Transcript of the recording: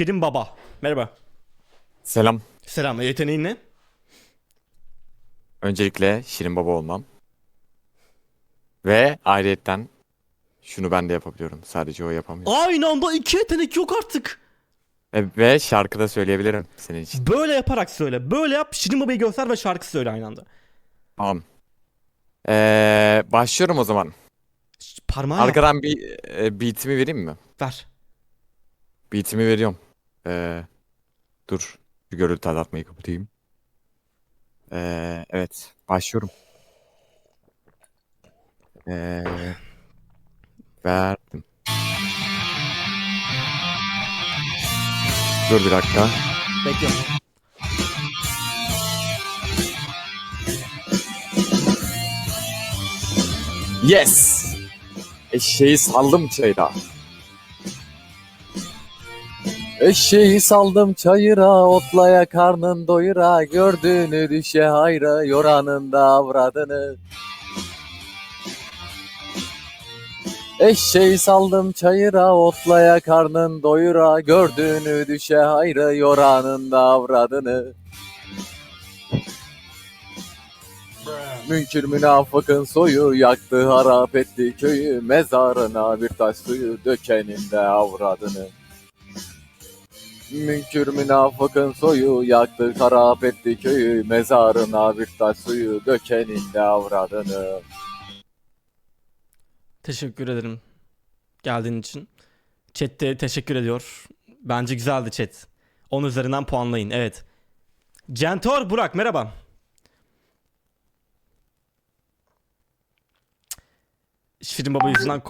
Şirin Baba. Merhaba. Selam. Selam. Yeteneğin ne? Öncelikle Şirin Baba olmam. Ve ayrıyetten şunu ben de yapabiliyorum. Sadece o yapamıyor. Aynı anda iki yetenek yok artık. E, Ve şarkı da söyleyebilirim senin için. Böyle yaparak söyle. Böyle yap. Şirin Baba'yı göster ve şarkı söyle aynı anda. Tamam. Ee, başlıyorum o zaman. Parmağı yap. Arkadan bir e, beatimi vereyim mi? Ver. Beatimi veriyorum. Ee, dur. Bir görüntü atmayı kapatayım. Ee, evet. Başlıyorum. Ee, verdim. Dur bir dakika. Bekliyorum. Yes! Eşeği saldım çayıra. Eşeği saldım çayıra, otlaya karnın doyura, gördüğünü düşe hayra, yoranın da avradını. Eşeği saldım çayıra, otlaya karnın doyura, gördüğünü düşe hayra, yoranın da avradını. Münkür münafıkın soyu yaktı harap etti köyü mezarına bir taş suyu dökenin de avradını. Münkür münafıkın soyu yaktı harap etti köyü mezarına bir taş suyu dökenin de avradını. Teşekkür ederim. Geldiğin için. Chat de teşekkür ediyor. Bence güzeldi chat. 10 üzerinden puanlayın. Evet. Centor Burak merhaba. Şirin Baba yüzünden